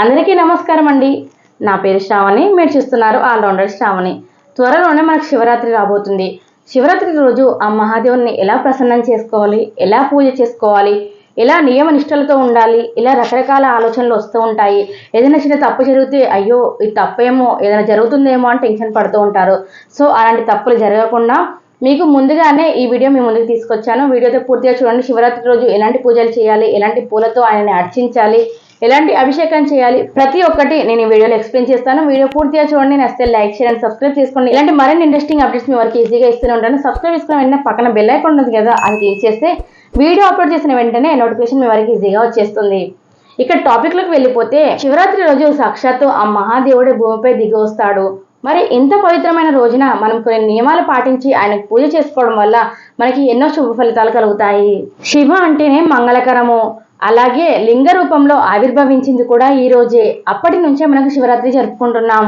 అందరికీ నమస్కారం అండి. నా పేరు శ్రావణి మీరు చూస్తున్నారు ఆల్రౌండర్ శ్రావణి. త్వరలోనే మనకు శివరాత్రి రాబోతుంది. శివరాత్రి రోజు ఆ మహాదేవుని ఎలా ప్రసన్నం చేసుకోవాలి? ఎలా పూజ చేసుకోవాలి? ఎలా నియమ నిష్టలతో ఉండాలి? ఇలా రకరకాల ఆలోచనలు వస్తూ ఉంటాయి. ఏదైనా చిన్న తప్పు జరిగితే అయ్యో ఇది తప్పేమో ఏదైనా జరుగుతుందేమో అని టెన్షన్ పడుతూ ఉంటారు. సో అలాంటి తప్పులు జరగకుండా మీకు ముందుగానే ఈ వీడియో మీ ముందుకు తీసుకొచ్చాను. వీడియోతో పూర్తిగా చూడండి. శివరాత్రి రోజు ఎలాంటి పూజలు చేయాలి? ఎలాంటి పూలతో ఆయనని అర్చించాలి? ఎలాంటి అభిషేకం చేయాలి? ప్రతి ఒక్కటి నేను ఈ వీడియోలో ఎక్స్ప్లెయిన్ చేస్తాను. వీడియో పూర్తిగా చూడండి. నచ్చితే లైక్ చేయండి సబ్స్క్రైబ్ చేసుకోండి. ఇలాంటి మరిన్ని ఇంట్రెస్టింగ్ అప్డేట్స్ మీ వరకు ఈజీగా ఇస్తూనే ఉంటాను. సబ్స్క్రైబ్ చేసుకున్న వెంటనే పక్కన బెల్ ఐకాన్ ఉంటుంది కదా అది క్లిక్ చేస్తే వీడియో అప్లోడ్ చేసిన వెంటనే నోటిఫికేషన్ మీ వరకు ఈజీగా వచ్చేస్తుంది. ఇక్కడ టాపిక్లోకి వెళ్ళిపోతే శివరాత్రి రోజు సాక్షాత్తు ఆ మహాదేవుడే భూమిపై దిగి వస్తాడు. మరి ఇంత పవిత్రమైన రోజున మనం కొన్ని నియమాలు పాటించి ఆయనకు పూజ చేసుకోవడం వల్ల మనకి ఎన్నో శుభ ఫలితాలు కలుగుతాయి. శివ అంటేనే మంగళకరము. అలాగే లింగ రూపంలో ఆవిర్భవించింది కూడా ఈ రోజే. అప్పటి నుంచే మనకు శివరాత్రి జరుపుకుంటున్నాం.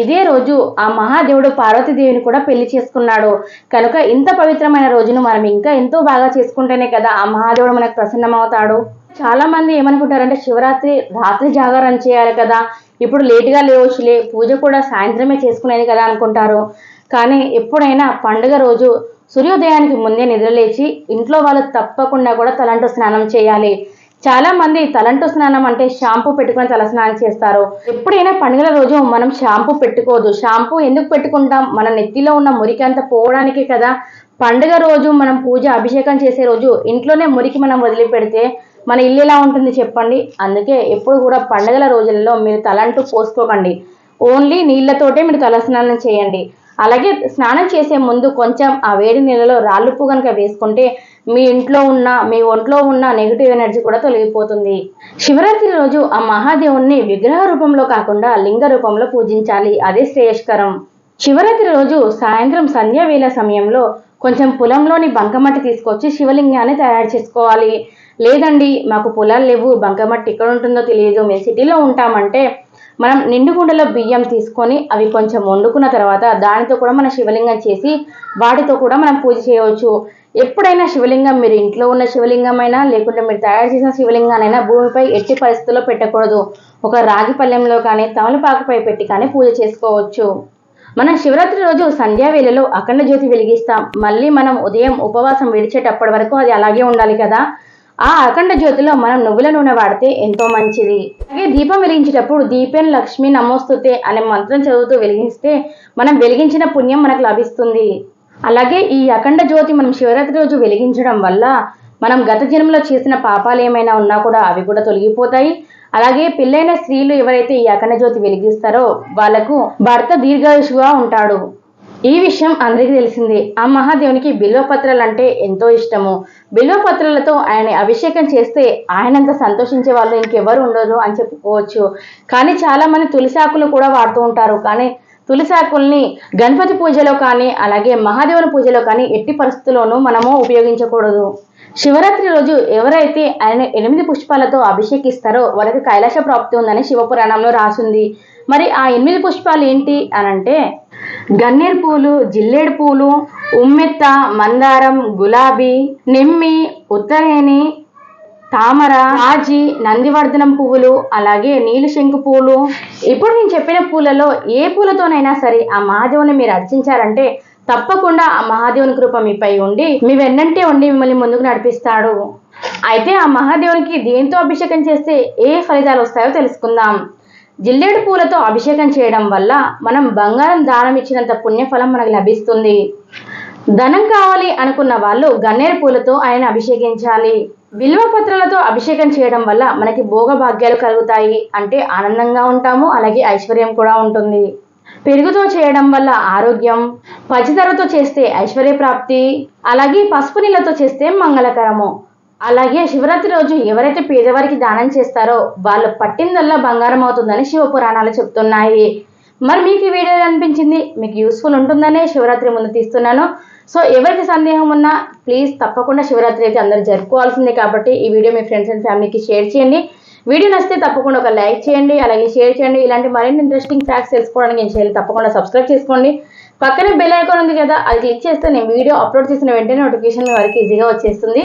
ఇదే రోజు ఆ మహాదేవుడు పార్వతీదేవిని కూడా పెళ్ళి చేసుకున్నాడు. కనుక ఇంత పవిత్రమైన రోజును మనం ఇంకా ఎంతో బాగా చేసుకుంటేనే కదా ఆ మహాదేవుడు మనకు ప్రసన్నమవుతాడు. చాలా మంది ఏమనుకుంటారంటే శివరాత్రి రాత్రి జాగారం చేయాలి కదా. ఇప్పుడు లేటుగా లేవచ్చులే పూజ కూడా సాయంత్రమే చేసుకునేది కదా అనుకుంటారు. కానీ ఎప్పుడైనా పండుగ రోజు సూర్యోదయానికి ముందే నిద్రలేచి ఇంట్లో వాళ్ళు తప్పకుండా కూడా తలంటూ స్నానం చేయాలి. చాలా మంది తలంటు స్నానం అంటే షాంపూ పెట్టుకుని తల స్నానం చేస్తారు. ఎప్పుడైనా పండుగల రోజు మనం షాంపూ పెట్టుకోదు. షాంపూ ఎందుకు పెట్టుకుంటాం? మన నెత్తిలో ఉన్న మురికి అంతా పోవడానికే కదా. పండుగ రోజు మనం పూజ అభిషేకం చేసే రోజు ఇంట్లోనే మురికి మనం వదిలిపెడితే మన ఇల్లు ఎలా ఉంటుంది చెప్పండి? అందుకే ఎప్పుడు కూడా పండుగల రోజులలో మీరు తలంటూ పోసుకోకండి. ఓన్లీ నీళ్ళతోటే మీరు తల స్నానం చేయండి. అలాగే స్నానం చేసే ముందు కొంచెం ఆ వేడి నీళ్ళలో రాళ్ళుప్పు కనుక వేసుకుంటే మీ ఇంట్లో ఉన్న మీ ఒంట్లో ఉన్న నెగిటివ్ ఎనర్జీ కూడా తొలగిపోతుంది. శివరాత్రి రోజు ఆ మహాదేవుణ్ణి విగ్రహ రూపంలో కాకుండా లింగ రూపంలో పూజించాలి. అదే శ్రేయస్కరం. శివరాత్రి రోజు సాయంత్రం సంధ్యావేళ సమయంలో కొంచెం పొలంలోని బంకమట్టి తీసుకొచ్చి శివలింగాన్ని తయారు చేసుకోవాలి. లేదండి మాకు పొలాలు లేవు బంకమట్టి ఎక్కడ ఉంటుందో తెలియదు. మేము సిటీలో ఉంటామంటే మనం నిండుకుండలో బియ్యం తీసుకొని అవి కొంచెం వండుకున్న తర్వాత దానితో కూడా మన శివలింగం చేసి వాటితో కూడా మనం పూజ చేయవచ్చు. ఎప్పుడైనా శివలింగం మీరు ఇంట్లో ఉన్న శివలింగం అయినా లేకుంటే మీరు తయారు చేసిన శివలింగానైనా భూమిపై ఎట్టి పరిస్థితుల్లో పెట్టకూడదు. ఒక రాగి పళ్ళెంలో కానీ తమలపాకుపై పెట్టి కానీ పూజ చేసుకోవచ్చు. మనం శివరాత్రి రోజు సంధ్యా వేళలో అఖండ జ్యోతి వెలిగిస్తాం. మళ్ళీ మనం ఉదయం ఉపవాసం విడిచేటప్పటి వరకు అది అలాగే ఉండాలి కదా. ఆ అఖండ జ్యోతిలో మనం నువ్వుల నూనె వాడితే ఎంతో మంచిది. అలాగే దీపం వెలిగించేటప్పుడు దీపం లక్ష్మి నమోస్తుతే అనే మంత్రం చదువుతూ వెలిగిస్తే మనం వెలిగించిన పుణ్యం మనకు లభిస్తుంది. అలాగే ఈ అఖండ జ్యోతి మనం శివరాత్రి రోజు వెలిగించడం వల్ల మనం గత జన్మలో చేసిన పాపాలు ఏమైనా ఉన్నా కూడా అవి కూడా తొలగిపోతాయి. అలాగే పెళ్ళైన స్త్రీలు ఎవరైతే ఈ అఖండ జ్యోతి వెలిగిస్తారో వాళ్ళకు భర్త దీర్ఘాయుషుగా ఉంటాడు. ఈ విషయం అందరికీ తెలిసింది. ఆ మహాదేవునికి బిల్వపత్రాలు అంటే ఎంతో ఇష్టము. బిల్వపత్రాలతో ఆయన అభిషేకం చేస్తే ఆయనంత సంతోషించే వాళ్ళు ఇంకెవరు ఉండదు అని చెప్పుకోవచ్చు. కానీ చాలామంది తులసాకులు కూడా వాడుతూ ఉంటారు. కానీ తులసాకుల్ని గణపతి పూజలో కానీ అలాగే మహాదేవుని పూజలో కానీ ఎట్టి పరిస్థితుల్లోనూ మనము ఉపయోగించకూడదు. శివరాత్రి రోజు ఎవరైతే ఆయన ఎనిమిది పుష్పాలతో అభిషేకిస్తారో వాళ్ళకి కైలాస ప్రాప్తి ఉందని శివపురాణంలో రాసింది. మరి ఆ ఎనిమిది పుష్పాలు ఏంటి అనంటే గన్నేరు పూలు జిల్లేడు పూలు ఉమ్మెత్త మందారం గులాబీ నిమ్మి ఉత్తరేణి తామర రాజి నందివర్ధనం పువ్వులు అలాగే నీలి శంకు పూలు. ఇప్పుడు నేను చెప్పిన పూలలో ఏ పూలతోనైనా సరే ఆ మహాదేవుని మీరు అర్చించారంటే తప్పకుండా ఆ మహాదేవుని కృప మీపై ఉండి మీ వెన్నంటే ఉండి మిమ్మల్ని ముందుకు నడిపిస్తాడు. అయితే ఆ మహాదేవునికి దేంతో అభిషేకం చేస్తే ఏ ఫలితాలు వస్తాయో తెలుసుకుందాం. జిల్లేడు పూలతో అభిషేకం చేయడం వల్ల మనం బంగారం దానం ఇచ్చినంత పుణ్యఫలం మనకు లభిస్తుంది. ధనం కావాలి అనుకున్న వాళ్ళు గన్నేరు పూలతో ఆయన అభిషేకించాలి. బిల్వ పత్రాలతో అభిషేకం చేయడం వల్ల మనకి భోగ భాగ్యాలు కలుగుతాయి. అంటే ఆనందంగా ఉంటాము అలాగే ఐశ్వర్యం కూడా ఉంటుంది. పెరుగుతో చేయడం వల్ల ఆరోగ్యం పచ్చితరతో చేస్తే ఐశ్వర్య ప్రాప్తి అలాగే పసుపు నీళ్ళతో చేస్తే మంగళకరము. అలాగే శివరాత్రి రోజు ఎవరైతే పేదవారికి దానం చేస్తారో వాళ్ళు పట్టిందల్లా బంగారం అవుతుందని శివ పురాణాలు చెప్తున్నాయి. మరి మీకు ఈ వీడియో అనిపించింది మీకు యూస్ఫుల్ ఉంటుందనే శివరాత్రి ముందు తీస్తున్నాను. సో ఎవరికి సందేహం ఉన్నా ప్లీజ్ తప్పకుండా శివరాత్రి అయితే అందరూ జరుపుకోవాల్సిందే కాబట్టి ఈ వీడియో మీ ఫ్రెండ్స్ అండ్ ఫ్యామిలీకి షేర్ చేయండి. వీడియో నచ్చితే తప్పకుండా ఒక లైక్ చేయండి అలాగే షేర్ చేయండి. ఇలాంటి మరిన్ని ఇంట్రెస్టింగ్ ఫ్యాక్ట్స్ తెలుసుకోవడానికి ఏం చేయాలి తప్పకుండా సబ్స్క్రైబ్ చేసుకోండి. పక్కనే బెల్ ఐకాన్ ఉంది కదా అది క్లిక్ చేస్తే నేను వీడియో అప్లోడ్ చేసిన వెంటనే నోటిఫికేషన్ మీ ఈజీగా వచ్చేస్తుంది.